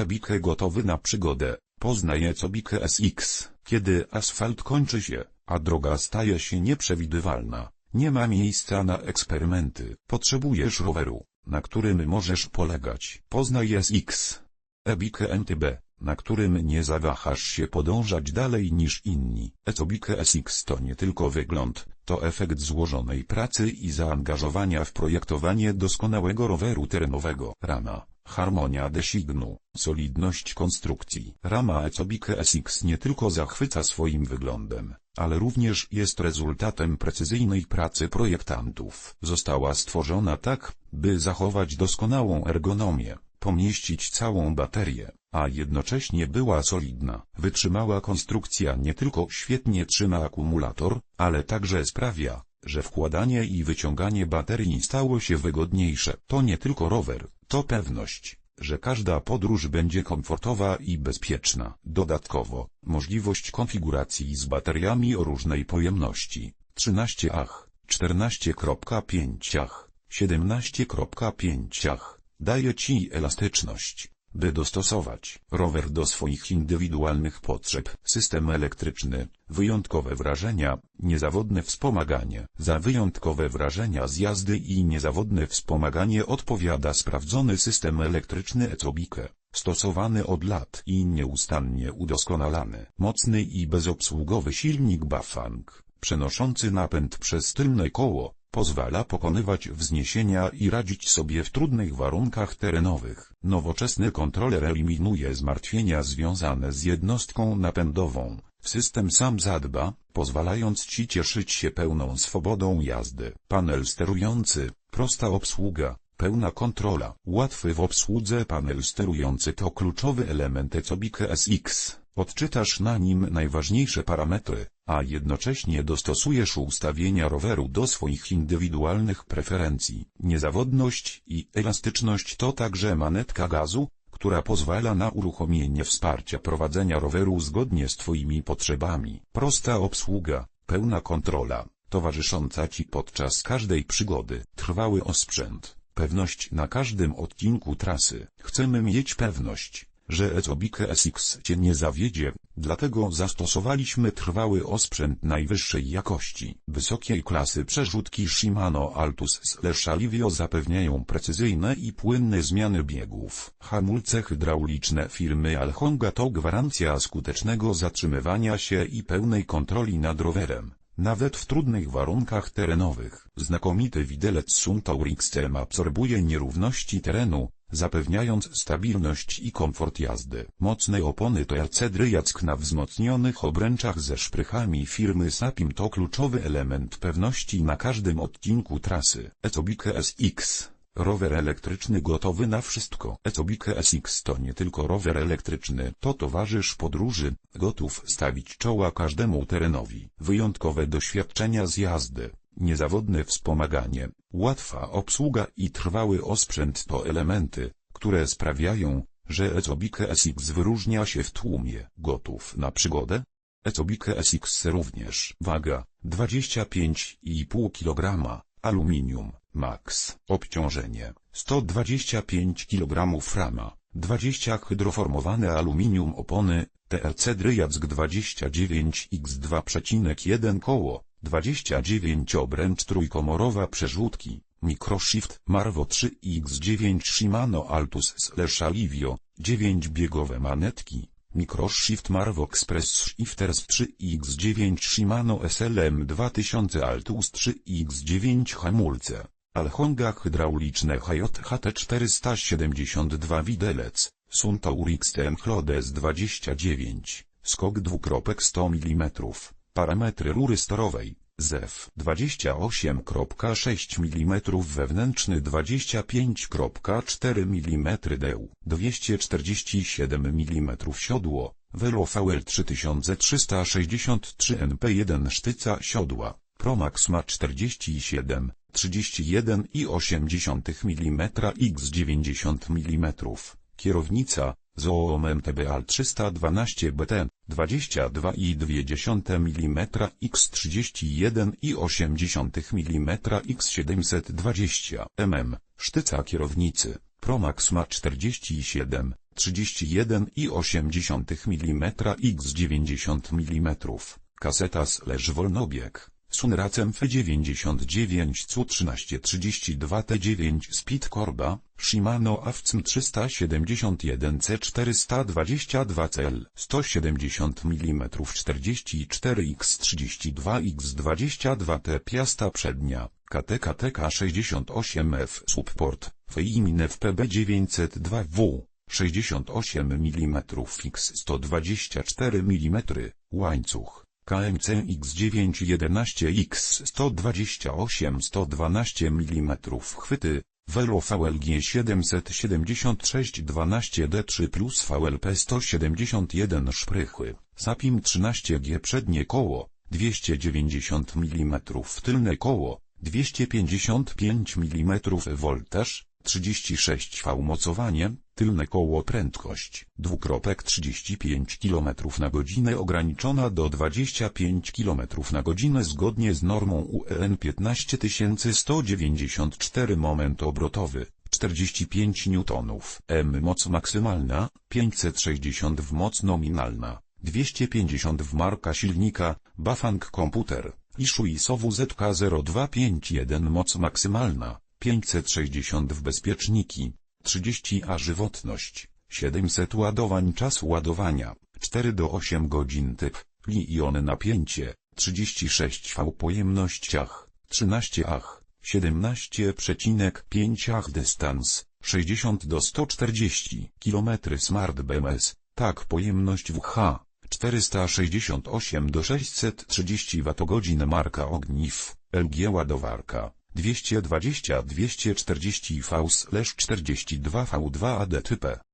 Ebikę gotowy na przygodę. Poznaj Ecobikę SX. Kiedy asfalt kończy się, a droga staje się nieprzewidywalna, nie ma miejsca na eksperymenty. Potrzebujesz roweru, na którym możesz polegać. Poznaj SX. Ebikę MTB, na którym nie zawahasz się podążać dalej niż inni. Ecobikę SX to nie tylko wygląd, to efekt złożonej pracy i zaangażowania w projektowanie doskonałego roweru terenowego. Rama, harmonia designu, solidność konstrukcji. Rama Ecobikę SX nie tylko zachwyca swoim wyglądem, ale również jest rezultatem precyzyjnej pracy projektantów. Została stworzona tak, by zachować doskonałą ergonomię, pomieścić całą baterię, a jednocześnie była solidna. Wytrzymała konstrukcja nie tylko świetnie trzyma akumulator, ale także sprawia, że wkładanie i wyciąganie baterii stało się wygodniejsze. To nie tylko rower, to pewność, że każda podróż będzie komfortowa i bezpieczna. Dodatkowo, możliwość konfiguracji z bateriami o różnej pojemności. 13 ach, 14.5 ach, 17.5 ach. Daje Ci elastyczność, by dostosować rower do swoich indywidualnych potrzeb. System elektryczny, wyjątkowe wrażenia, niezawodne wspomaganie. Za wyjątkowe wrażenia z jazdy i niezawodne wspomaganie odpowiada sprawdzony system elektryczny Ecobike, stosowany od lat i nieustannie udoskonalany. Mocny i bezobsługowy silnik Bafang, przenoszący napęd przez tylne koło, pozwala pokonywać wzniesienia i radzić sobie w trudnych warunkach terenowych. Nowoczesny kontroler eliminuje zmartwienia związane z jednostką napędową. System sam zadba, pozwalając Ci cieszyć się pełną swobodą jazdy. Panel sterujący, prosta obsługa, pełna kontrola. Łatwy w obsłudze panel sterujący to kluczowy element Ecobike SX. Odczytasz na nim najważniejsze parametry, a jednocześnie dostosujesz ustawienia roweru do swoich indywidualnych preferencji. Niezawodność i elastyczność to także manetka gazu, która pozwala na uruchomienie wsparcia prowadzenia roweru zgodnie z Twoimi potrzebami. Prosta obsługa, pełna kontrola, towarzysząca Ci podczas każdej przygody. Trwały osprzęt, pewność na każdym odcinku trasy. Chcemy mieć pewność, że Ecobike SX Cię nie zawiedzie, dlatego zastosowaliśmy trwały osprzęt najwyższej jakości. Wysokiej klasy przerzutki Shimano Altus slash Alivio zapewniają precyzyjne i płynne zmiany biegów. Hamulce hydrauliczne firmy Alhonga to gwarancja skutecznego zatrzymywania się i pełnej kontroli nad rowerem. Nawet w trudnych warunkach terenowych, znakomity widelec Suntour XM absorbuje nierówności terenu, zapewniając stabilność i komfort jazdy. Mocne opony to Dryjack na wzmocnionych obręczach ze szprychami firmy Sapim to kluczowy element pewności na każdym odcinku trasy. Ecobike SX Rower elektryczny gotowy na wszystko. Ecobike SX to nie tylko rower elektryczny, to towarzysz podróży, gotów stawić czoła każdemu terenowi. Wyjątkowe doświadczenia z jazdy, niezawodne wspomaganie, łatwa obsługa i trwały osprzęt to elementy, które sprawiają, że Ecobike SX wyróżnia się w tłumie. Gotów na przygodę? Ecobike SX również. Waga 25,5 kg, aluminium, max. Obciążenie 125 kg rama, 20 hydroformowane aluminium opony, TLC Dryjack 29x2,1 koło, 29 obręcz trójkomorowa przerzutki, Microshift Marvo 3X9 Shimano Altus slash Alivio, 9 biegowe manetki, Microshift Marvo Express Shifters 3X9 Shimano SLM 2000 Altus 3X9 hamulce, Alhonga hydrauliczne HJHT 472 widelec, Suntour XTM Chlodes 29, skok 2.100 mm. Parametry rury storowej, ZEW. 28.6 mm wewnętrzny 25.4 mm deł, 247 mm siodło, VL 3363 NP1 sztyca siodła, Promax ma 47, 31,8 mm x 90 mm, kierownica, Zoom MTBA 312 BT, 22,2 mm x 31,8 mm x 720 mm, sztyca kierownicy, Promax ma 47, 31,8 mm x 90 mm, kaseta slash wolnobieg, Sunracem F99 CU1332 T9 Speed Corba, Shimano AFCM 371 C422 CL 170 mm 44 x 32 x 22 T Piasta przednia, KTK TK 68F Support, Feimine FPB 902W 68 mm x 124 mm, łańcuch, KMC X911X 128-112 mm chwyty, Velo VLG 776 12D3 plus VLP 171 szprychy, Sapim 13G przednie koło, 290 mm tylne koło, 255 mm voltaż, 36V mocowanie, tylne koło prędkość, dwukropek 35 km na godzinę ograniczona do 25 km na godzinę zgodnie z normą UEN 15194 moment obrotowy, 45 N, M moc maksymalna, 560 w moc nominalna, 250 w marka silnika, Bafang komputer, Ishui Sowu ZK0251 moc maksymalna, 560 w bezpieczniki, 30 a żywotność, 700 ładowań czas ładowania, 4 do 8 godzin typ, Li-ion napięcie, 36 V pojemnościach, 13 ach, 17,5 ach dystans, 60 do 140 km Smart BMS, tak pojemność WH, 468 do 630 Wh marka ogniw, LG ładowarka. 220-240 V/42 V2 AD type